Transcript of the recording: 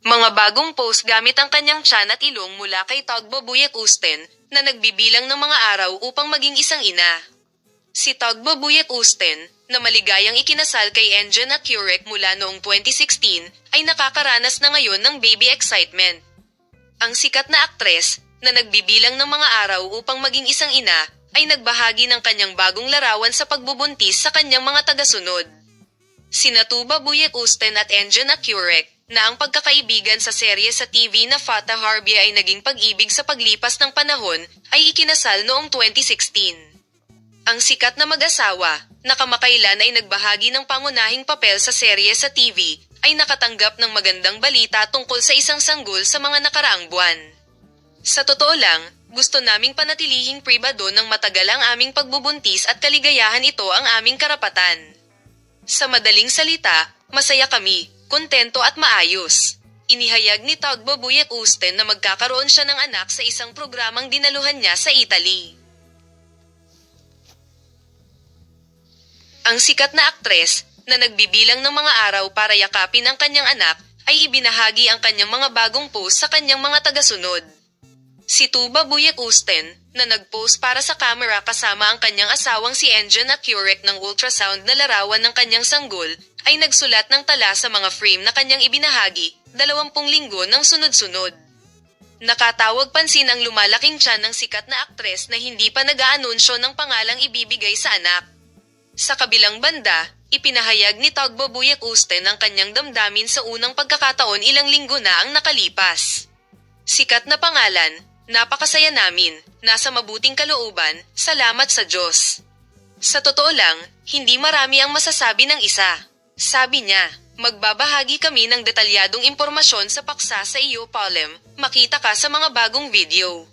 Mga bagong post gamit ang kanyang tiyan at ilong mula kay Togbo Buyek Usten na nagbibilang ng mga araw upang maging isang ina. Si Togbo Buyek Usten, na maligayang ikinasal kay Engine at Curek mula noong 2016, ay nakakaranas na ngayon ng baby excitement. Ang sikat na aktres, na nagbibilang ng mga araw upang maging isang ina, ay nagbahagi ng kanyang bagong larawan sa pagbubuntis sa kanyang mga tagasunod. Sina Tuba Buyek Usten at Engine Curek, na ang pagkakaibigan sa serye sa TV na Fata Harbia ay naging pag-ibig sa paglipas ng panahon, ay ikinasal noong 2016. Ang sikat na mag-asawa, na kamakailan ay nagbahagi ng pangunahing papel sa serye sa TV, ay nakatanggap ng magandang balita tungkol sa isang sanggol sa mga nakaraang buwan. Sa totoo lang, gusto naming panatilihing pribado ng matagal ang aming pagbubuntis at kaligayahan ito ang aming karapatan. Sa madaling salita, masaya kami, kontento at maayos. Inihayag ni Tagbo Buyek Usten na magkakaroon siya ng anak sa isang programang dinaluhan niya sa Italy. Ang sikat na aktres, na nagbibilang ng mga araw para yakapin ang kanyang anak, ay ibinahagi ang kanyang mga bagong post sa kanyang mga tagasunod. Si Tuba Buyek Usten, na nag-post para sa camera kasama ang kanyang asawang si Engine at Curek ng ultrasound na larawan ng kanyang sanggol, ay nagsulat ng tala sa mga frame na kanyang ibinahagi, dalawampung linggo ng sunod-sunod. Nakatawag pansin ang lumalaking tiyan ng sikat na aktres na hindi pa nag-aanunsyo ng pangalang ibibigay sa anak. Sa kabilang banda, ipinahayag ni Tagbo Buyek Usten ang kanyang damdamin sa unang pagkakataon ilang linggo na ang nakalipas. Sikat na pangalan, napakasaya namin, nasa mabuting kalooban, salamat sa Diyos. Sa totoo lang, hindi marami ang masasabi ng isa. Sabi niya, magbabahagi kami ng detalyadong impormasyon sa paksa sa iyo, Palem, makita ka sa mga bagong video.